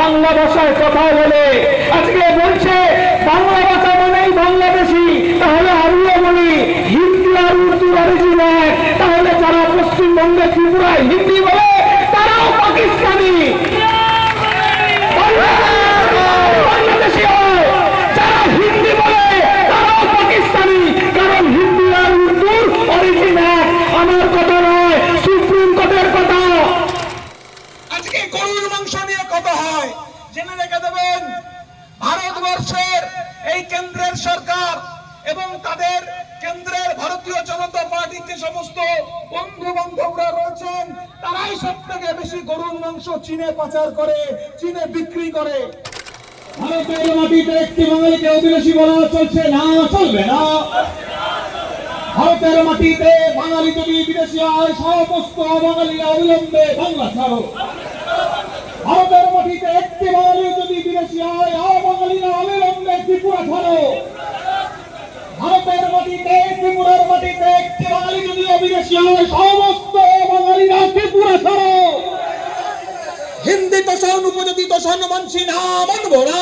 বাংলা ভাষায় কথা বলে। আজকে বলছে বাংলা ভাষা মানেই বাংলাদেশি তাহলে আমিও বলি হিন্দি আর উর্দু অরিজিন এক তাহলে যারা পশ্চিমবঙ্গে ত্রিপুরায় হিন্দি বলে তারাও পাকিস্তানি বাংলাদেশি হয় যারা হিন্দি বলে তারাও পাকিস্তানি কারণ হিন্দি আর উর্দুর অরিজিন এক আমার কথা নয় সুপ্রিম কোর্টের কথা আজকে গরুর মাংস নিয়ে কথা হয় জেনে রেখে দেবেন। ভারতবর্ষের এই কেন্দ্রের সরকার এবং তাদের কেন্দ্রের ভারতীয় জনতা পার্টির যে সমস্ত বন্ধু বান্ধবরা রয়েছেন। তারাই সব থেকে বেশি গরুর মাংস চীনে পাচার করে, চীনে বিক্রি করে। ভারতের মাটিতে একটি বাঙালিকে অধিবাসী বলা চলছে না, চলবে না। ভারতের মাটিতে বাঙালি যদি বিদেশি হয়, সমস্ত অবাঙালিরা অবিলম্বে বাংলা ছাড়ো। ভারতের মাটিতে একটি বাঙালি যদি বিদেশি হয় আর অবাঙালিরা অবিলম্বে ত্রিপুরা ছাড়ো ভারতের মাটিতে, ত্রিপুরার মাটিতে একটি বাঙালি যদি অবিদেশি হয় সমস্ত বাঙালিরা ত্রিপুরা ছাড়ো। হিন্দি তোষণ উপজাতি তোষণ মানছি না মানব না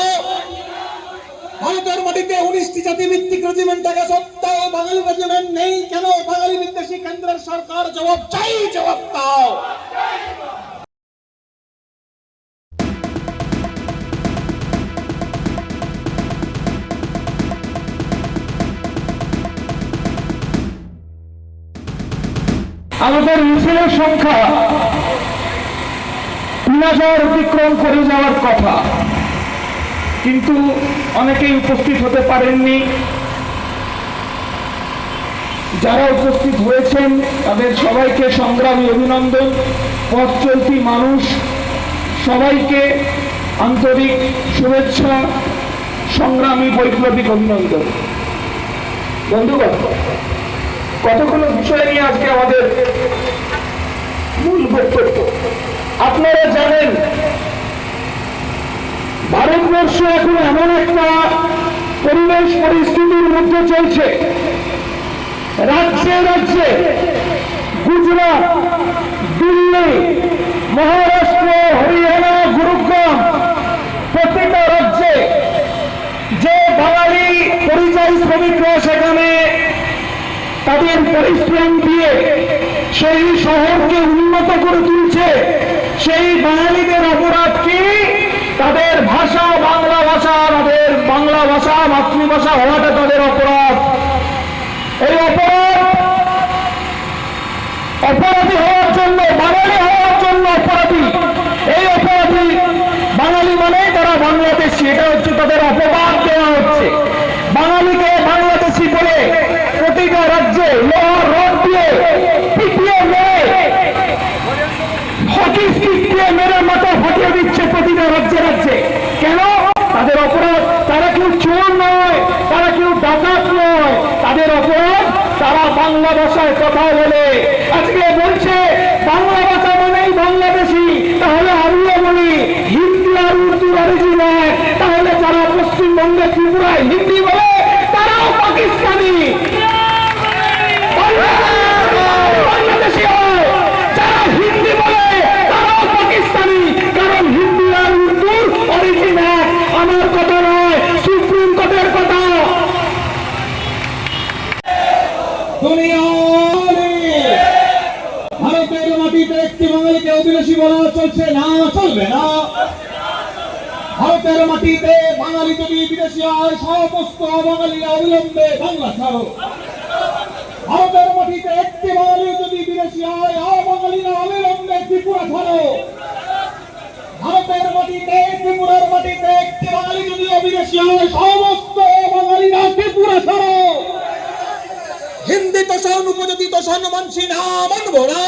ভারতের মাটিতে উনিশটি জাতি ভিত্তিক রেজিমেন্ট থাকা সত্ত্বেও বাঙালি রেজিমেন্ট নেই। কেন? বাঙালি বিদ্বেষী কেন্দ্রের সরকার জবাব চাই, জবাব দাও। আমাদের মিছিলের সংখ্যা তিন হাজার অতিক্রম করে যাওয়ার কথা। কিন্তু অনেকেই উপস্থিত হতে পারেননি। যারা উপস্থিত হয়েছেন, তাদের সবাইকে সংগ্রামী অভিনন্দন। পথ চলতি মানুষ, সবাইকে আন্তরিক শুভেচ্ছা, সংগ্রামী বৈপ্লবিক অভিনন্দন। বন্ধুগণ কতগুলো বিষয় নিয়ে আজকে আমাদের মূল বক্তব্য? আপনারা জানেন, ভারতবর্ষ এখন এমন একটা পরিবেশ পরিস্থিতির মধ্যে চলছে। রাজ্যে রাজ্যে গুজরাট, দিল্লি, মহারাষ্ট্র, হরিয়ানা, গুরুগ্রাম প্রতিটা রাজ্যে যে বাঙালি পরিযায়ী শ্রমিকরা তাদের পরিশ্রম দিয়ে সেই শহরকে উন্নত করে তুলছে, সেই বাঙালিদের অপরাধ কি তাদের ভাষা, বাংলা ভাষা, তাদের বাংলা ভাষা, মাতৃভাষা হওয়াটা তাদের অপরাধ। এই অপরাধ অপরাধী হওয়ার জন্য বাঙালি হওয়ার জন্য অপরাধী এই অপরাধী বাঙালি মানে তারা বাংলাদেশি এটা হচ্ছে তাদের অপবাদ দেওয়া হচ্ছে বাঙালিকে বাংলাদেশি বলে প্রতিটা রাজ্যে লোহার রড দিয়ে পিটিয়ে মেরে হকি স্টিক দিয়ে মেরে মাথা ফাটিয়ে দিচ্ছে প্রতিটা রাজ্যে রাজ্যে কেন তাদের অপরাধ তারা কেউ চোর নয় তারা কেউ ডাকাত নয় তাদের অপরাধ তারা বাংলা ভাষায় কথা বলে। আজকে বলছে, বাংলা ভাষা মানেই বাংলাদেশি, তাহলে আমিও বলি, হিন্দি আর উর্দু অরিজিন এক তাহলে তারা পশ্চিমবঙ্গে ত্রিপুরায় হিন্দি বলে তারাও পাকিস্তানি বাংলাদেশি হয় যারা হিন্দি বলে তারাও পাকিস্তানি কারণ হিন্দি আর উর্দুর অরিজিন এক আমার কথা নয় সুপ্রিম কোর্টের কথা দুনিয়ারে ভারতের মাটিতে একটি বাঙালিকে অধিবাসী বলা চলছে, না চলবে না। ভারতের মাটিতে বাঙালি যদি বিদেশি হয়, সমস্ত অবাঙালিরা অবিলম্বে বাংলা ছাড়ো। ভারতের মাটিতে একটি বাঙালি যদি বিদেশি হয়, অবাঙালিরা অবিলম্বে ত্রিপুরা ছাড়ো। ভারতের মাটিতে, ত্রিপুরার মাটিতে একটি বাঙালি যদি অবিদেশি হয়, সমস্ত অবাঙালিরা ত্রিপুরা ছাড়ো। তোষণ উপজাতি তোষণ মানছি না মানব না।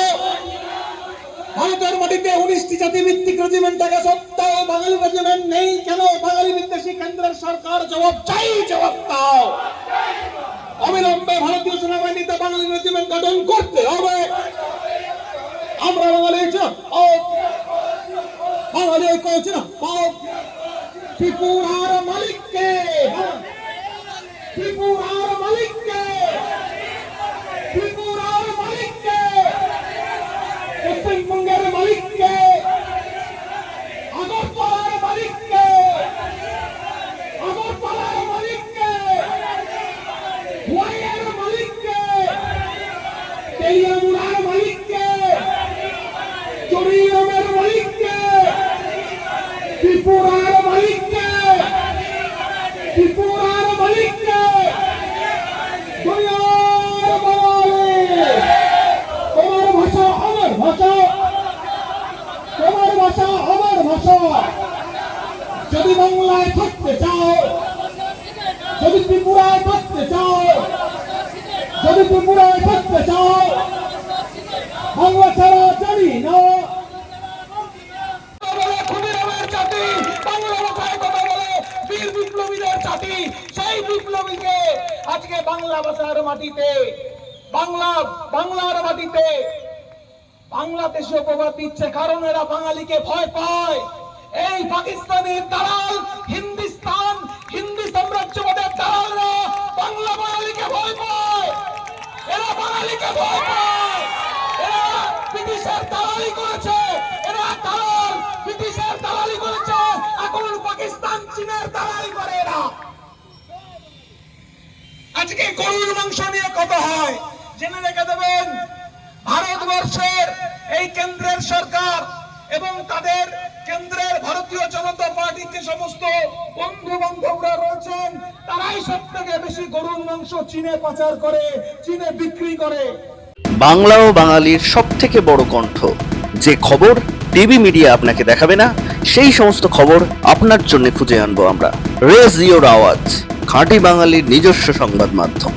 ভারতের মাটিতে উনিশটি জাতি ভিত্তিক রেজিমেন্ট থাকা সত্ত্বেও বাঙালি রেজিমেন্ট নেই কেন? বাঙালি বিদ্বেষী কেন্দ্রের সরকার জবাব চাই, জবাব দাও। অবিলম্বে ভারতীয় সেনাবাহিনীতে বাঙালি রেজিমেন্ট গঠন করতে হবে। আমরা বাঙালি বাঙালি ঐক্য না মালিককে ত্রিপুরার মালিককে বাংলায় থাকতে চাও, যদি ত্রিপুরায় থাকতে চাও, যদি ত্রিপুরায় থাকতে চাও, বাংলা ছাড়া জানি না। বাংলা ভাষার বাংলাদেশে উপবাদ দিচ্ছে, কারণ এরা বাঙালিকে ভয় পায়। এই পাকিস্তানের দালাল, হিন্দুস্তান, হিন্দি সাম্রাজ্যবাদের দালালরা বাংলা বাঙালিকে ভয় পায়। এরা বাঙালিকে ভয় পায়। এরা ব্রিটিশের দালালি করেছে। এরা দালাল, ব্রিটিশের দালালি করেছে। এখন পাকিস্তান, চীনের দালালি করে এরা। আজকে গরুর মাংস নিয়ে কথা হয়। জেনে রেখে দেবেন, ভারতবর্ষের এই কেন্দ্রের সরকার এবং তাদের কেন্দ্রের ভারতীয় জনতা পার্টির যে সমস্ত বন্ধু বান্ধবরা রয়েছেন। তারাই সব থেকে বেশি গরুর মাংস চীনে পাচার করে, চীনে বিক্রি করে। বাংলা ও বাঙালির সব থেকে বড় কণ্ঠ। যে খবর টিভি মিডিয়া আপনাকে দেখাবে না, সেই সমস্ত খবর আপনার জন্য খুঁজে আনব আমরা। রেজিওর আওয়াজ, খাঁটি বাঙালির নিজস্ব সংবাদ মাধ্যম।